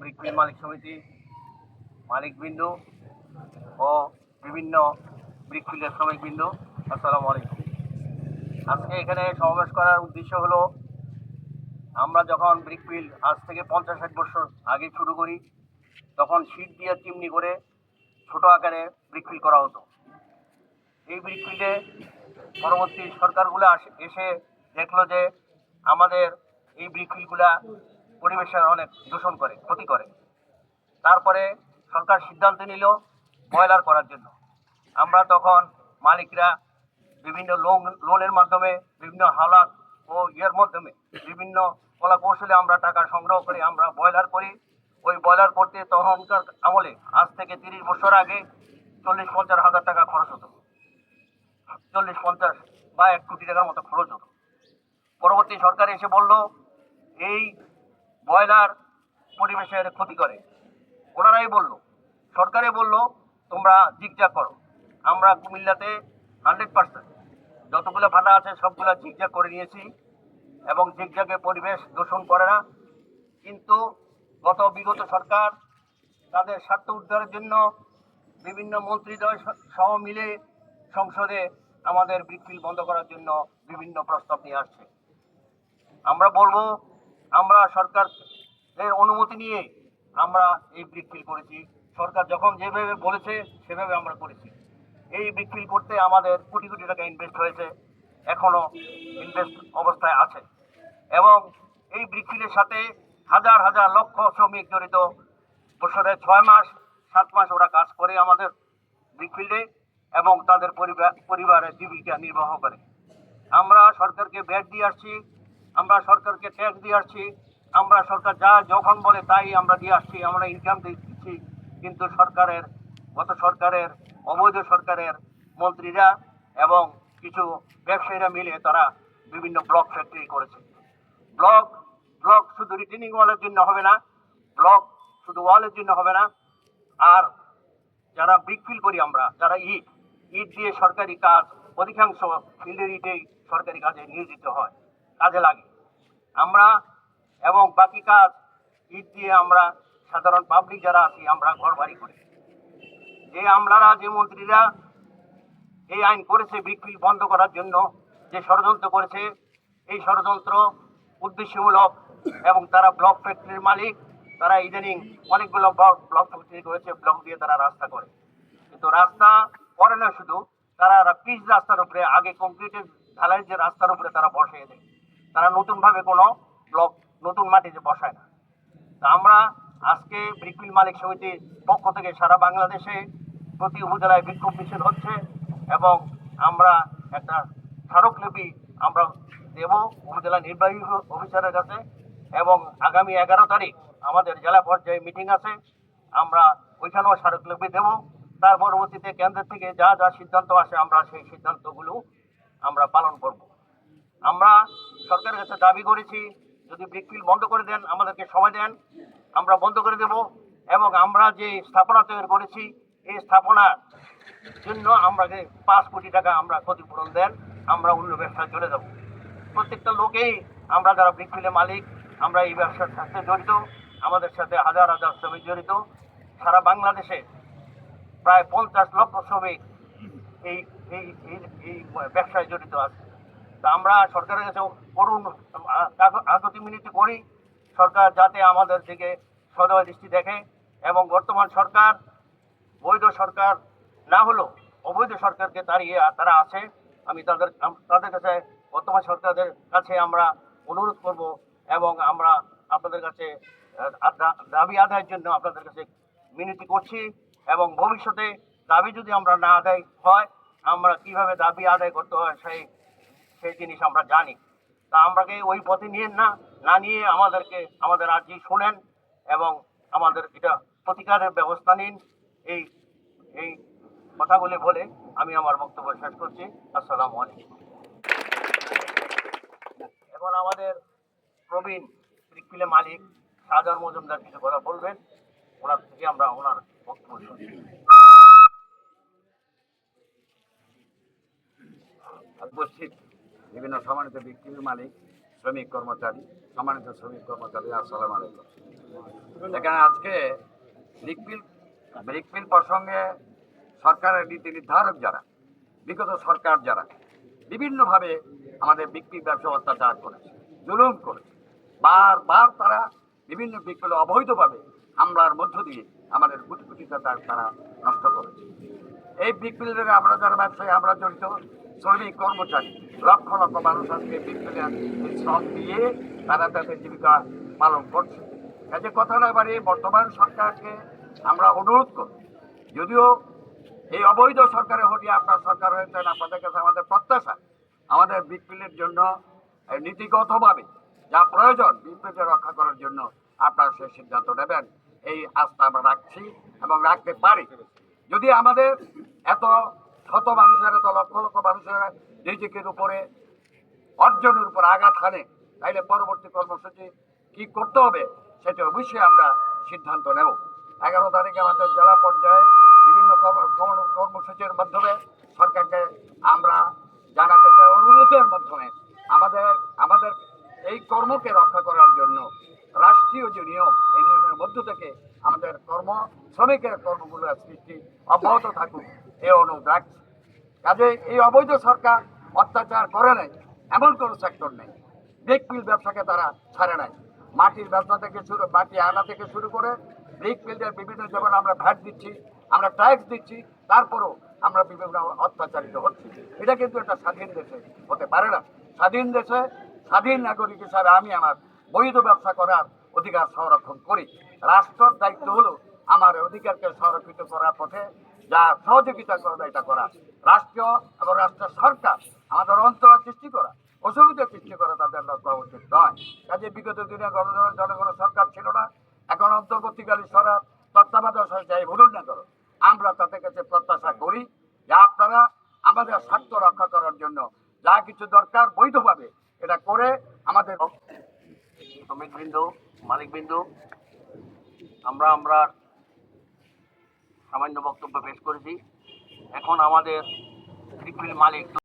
ব্রিকমিল মালিক সমিতি, মালিকবৃন্দ ও বিভিন্ন ব্রিকফিল্ডের শ্রমিকবৃন্দ, আসসালামু আলাইকুম। আজকে এখানে সমাবেশ করার উদ্দেশ্য হলো, আমরা যখন ব্রিকফিল্ড আজ থেকে পঞ্চাশ ষাট বছর আগে শুরু করি, তখন শীত দিয়ে চিমনি করে ছোট আকারে ব্রিকফিল্ড করা হতো। এই ব্রিকফিল্ডে পরবর্তী সরকারগুলো এসে দেখল যে আমাদের এই ব্রিকফিল্ডগুলা পরিবেশের অনেক দূষণ করে, ক্ষতি করে। তারপরে সরকার সিদ্ধান্ত নিল বয়লার করার জন্য। আমরা তখন মালিকরা বিভিন্ন লোন, লোনের মাধ্যমে বিভিন্ন হালাত ও ইয়ের মাধ্যমে বিভিন্ন কলা কৌশলে আমরা টাকা সংগ্রহ করে আমরা বয়লার করি। ওই বয়লার করতে তখনকার আমলে আজ থেকে তিরিশ বছর আগে চল্লিশ পঞ্চাশ হাজার টাকা খরচ হতো। চল্লিশ পঞ্চাশ বা এক কোটি টাকার মতো খরচ হতো। পরবর্তী সরকার এসে বলল, এই ব্রয়লার পরিবেশের ক্ষতি করে। ওনারাই বলল, সরকারে বলল, তোমরা জিগজাগ করো। আমরা কুমিল্লাতে হান্ড্রেড পার্সেন্ট যতগুলো ভাটা আছে সবগুলো জিগজাগ করে নিয়েছি এবং জিগজাগে পরিবেশ দূষণ করে না। কিন্তু গত বিগত সরকার তাদের স্বার্থ উদ্ধারের জন্য বিভিন্ন মন্ত্রীদ্বয় সহ মিলে সংসদে আমাদের বৃক্ষিল বন্ধ করার জন্য বিভিন্ন প্রস্তাব নিয়ে আসছে। আমরা বলব আমরা সরকার এর অনুমতি নিয়ে আমরা এই ব্রিকফিল করেছি। সরকার যখন যেভাবে বলেছে, সেভাবে আমরা করেছি। এই ব্রিকফিল করতে আমাদের কোটি কোটি টাকা ইনভেস্ট হয়েছে, এখনও ইনভেস্ট অবস্থায় আছে। এবং এই ব্রিকফিলের সাথে হাজার হাজার লক্ষ শ্রমিক জড়িত। বছরে ছয় মাস, সাত মাস ওরা কাজ করে আমাদের ব্রিকফিল্ডে এবং তাদের পরিবার পরিবারের জীবিকা নির্বাহ করে। আমরা সরকারকে ব্যাট দিয়ে আসছি। আমরা সরকারকে ট্যাক্স দিয়ে আসছি, আমরা সরকার যা যখন বলে তাই আমরা দিয়ে আসছি, আমরা ইনকাম দিচ্ছি। কিন্তু সরকারের, গত সরকারের, অবৈধ সরকারের মন্ত্রীরা এবং কিছু ব্যবসায়ীরা মিলে তারা বিভিন্ন ব্লক ফ্যাক্টরি করেছে। ব্লক ব্লক শুধু রিটেনিং ওয়ালের জন্য হবে না ব্লক শুধু ওয়ালের জন্য হবে না। আর যারা ব্রিক ফিল করি আমরা, যারা ইট ইট দিয়ে সরকারি কাজ, অধিকাংশ ফিল্ডের ইটেই সরকারি কাজে নিয়োজিত হয়, কাজে লাগে। আমরা এবং বাকি কাজ ঈদ দিয়ে আমরা সাধারণ পাবলিক যারা আছি, আমরা ঘর বাড়ি করি। যে আমলারা, যে মন্ত্রীরা এই আইন করেছে বিক্রি বন্ধ করার জন্য, যে ষড়যন্ত্র করেছে, এই ষড়যন্ত্র উদ্দেশ্যমূলক এবং তারা ব্লক ফ্যাক্টরির মালিক, তারা ইদানিং অনেকগুলো ব্লক ফ্যাক্টরি করেছে ব্লক দিয়ে তারা রাস্তা করে। কিন্তু রাস্তা করে না শুধু, তারা পিচ রাস্তার উপরে, আগে কংক্রিটের ঢালাই যে রাস্তার উপরে তারা বসিয়ে দেয়। তারা নতুনভাবে কোনো ব্লক, নতুন মাটিতে বসায় না। তা আমরা আজকে ব্রিকমিল মালিক সমিতির পক্ষ থেকে সারা বাংলাদেশে প্রতি উপজেলায় বিক্ষোভ মিছিল হচ্ছে এবং আমরা একটা স্মারকলিপি আমরা দেব উপজেলা নির্বাহী অফিসারের কাছে এবং আগামী এগারো তারিখ আমাদের জেলা পর্যায়ে মিটিং আছে, আমরা ওইখানেও স্মারকলিপি দেব। তার পরবর্তীতে কেন্দ্র থেকে যা যা সিদ্ধান্ত আসে আমরা সেই সিদ্ধান্তগুলো আমরা পালন করব। আমরা সরকারের কাছে দাবি করেছি, যদি ব্রিকফিল বন্ধ করে দেন, আমাদেরকে সময় দেন, আমরা বন্ধ করে দেব এবং আমরা যে স্থাপনা তৈরি করেছি, এই স্থাপনার জন্য আমরা যে পাঁচ কোটি টাকা আমরা ক্ষতিপূরণ দেন, আমরা অন্য ব্যবসায় চলে যাব। প্রত্যেকটা লোকেই আমরা যারা ব্রিকফিলের মালিক, আমরা এই ব্যবসার সাথে জড়িত, আমাদের সাথে হাজার হাজার শ্রমিক জড়িত। সারা বাংলাদেশে প্রায় পঞ্চাশ লক্ষ শ্রমিক এই এই, এই- ব্যবসায় জড়িত আছে। আমরা সরকারের কাছে করুন আগতি মিনতি করি। সরকার যাতে আমাদের দিকে সদয় দৃষ্টি দেখে এবং বর্তমান সরকার, বৈধ সরকার না হলো অবৈধ সরকারকে তাড়িয়ে তারা আছে। আমি তাদের তাদের কাছে, বর্তমান সরকারের কাছে আমরা অনুরোধ করব এবং আমরা আপনাদের কাছে দাবি আদায়ের জন্য আপনাদের কাছে মিনতি করছি এবং ভবিষ্যতে দাবি যদি আমরা না আদায় হয়, আমরা কীভাবে দাবি আদায় করতে হয় সেই সেই জিনিস আমরা জানি। তা আমরাকে ওই পথে নিয়ে না না নিয়ে আমাদেরকে, আমাদের আর্জি শোনেন এবং আমাদের এটা প্রতিকারের ব্যবস্থা নিন। এই এই কথাগুলি বলে আমি আমার বক্তব্য শেষ করছি। আসসালামু আলাইকুম। এখন আমাদের প্রবীণ ত্রিকপিলে মালিক শাহজাহান মজুমদার কিছু কথা বলবেন। ওনার থেকে আমরা ওনার বক্তব্য শুনি। উপস্থিত বিভিন্ন সম্মানিত ব্যক্তির মালিক, শ্রমিক কর্মচারী, সম্মানিত শ্রমিক কর্মচারী, আসসালাম আলাইকুম। এখানে আজকে ব্রিকপিল ব্রিকপিল প্রসঙ্গে সরকারের নীতি নির্ধারক যারা, বিগত সরকার যারা, বিভিন্নভাবে আমাদের বিক্রি ব্যবসা অত্যাচার করেছে, জুলুম করেছে। বারবার তারা বিভিন্ন বিকল্প অবৈধভাবে হামলার মধ্য দিয়ে আমাদের কোটি কোটি টাকা তারা নষ্ট করেছে। এই বিগ বিকপিলের আমরা যারা ব্যবসায়ী, আমরা জড়িত, শ্রমিক, কর্মচারী, লক্ষ লক্ষ মানুষ আজকে বিকপিলের শ্রম দিয়ে তারা তাদের জীবিকা পালন করছে। কাজে কথা না বাড়িয়ে বর্তমান সরকারকে আমরা অনুরোধ করি, যদিও এই অবৈধ সরকারে হটিয়ে আপনার সরকার হয়েছেন আপনাদের কাছে আমাদের প্রত্যাশা, আমাদের বিপিএলের জন্য নীতিগতভাবে যা প্রয়োজন বিপিএলকে রক্ষা করার জন্য আপনারা সেই সিদ্ধান্ত নেবেন। এই আস্থা আমরা রাখছি এবং রাখতে পারি। যদি আমাদের এত শত মানুষের, এত লক্ষ লক্ষ মানুষের নিজেকের উপরে, অর্জনের উপর আঘাত হানে, তাইলে পরবর্তী কর্মসূচি কি করতে হবে, সেটা অবশ্যই আমরা সিদ্ধান্ত নেব। এগারো তারিখে আমাদের জেলা পর্যায়ে বিভিন্ন কর্ম- কর্ম- কর্মসূচির মাধ্যমে সরকারকে আমরা জানাতে চাই, অনুরোধের মাধ্যমে। আমাদের আমাদের এই কর্মকে রক্ষা করার জন্য রাষ্ট্রীয় যে নিয়ম, এই নিয়মের মধ্য থেকে আমাদের কর্ম, শ্রমিকের কর্মগুলো সৃষ্টি অব্যাহত থাকুক, এ অনুরোধ রাখছি। কাজে এই অবৈধ সরকার অত্যাচার করে নাই, এমন কোনো সেক্টর নেই। ব্রিক মিল ব্যবসাকে তারা ছাড়ে নাই। মাটির ব্যবসা থেকে শুরু, মাটি আনা থেকে শুরু করে ব্রিক মিলদের বিভিন্ন যেমন আমরা ভ্যাট দিচ্ছি, আমরা ট্যাক্স দিচ্ছি, তারপরও আমরা বিভিন্ন অত্যাচারিত হচ্ছি। এটা কিন্তু একটা স্বাধীন দেশে হতে পারে না। স্বাধীন দেশে স্বাধীন নাগরিক হিসাবে আমি আমার বৈধ ব্যবসা করার অধিকার সংরক্ষণ করি। রাষ্ট্রের দায়িত্ব হলো আমার অধিকারকে সংরক্ষিত করার পথে যা সহযোগিতা করবে এটা করা। রাষ্ট্র এবং রাষ্ট্র সরকার আমাদের অন্তর সৃষ্টি করা। অসুবিধা সৃষ্টি করা তাদের লক্ষ্য উচিত নয়। কাজে বিগত দিনে গণজন জনগণের সরকার ছিল না। এখন অন্তর্বর্তীকালীন সরকার তত্ত্বাবধায়ক যাই বলুন না করো আমরা তাদের কাছে প্রত্যাশা করি যে আপনারা আমাদের স্বার্থ রক্ষা করার জন্য যা কিছু দরকার বৈধভাবে এটা করে আমাদের শ্রমিকবৃন্দ মালিকবৃন্দ আমরা আমরা সামান্য বক্তব্য পেশ করেছি। এখন আমাদের মালিক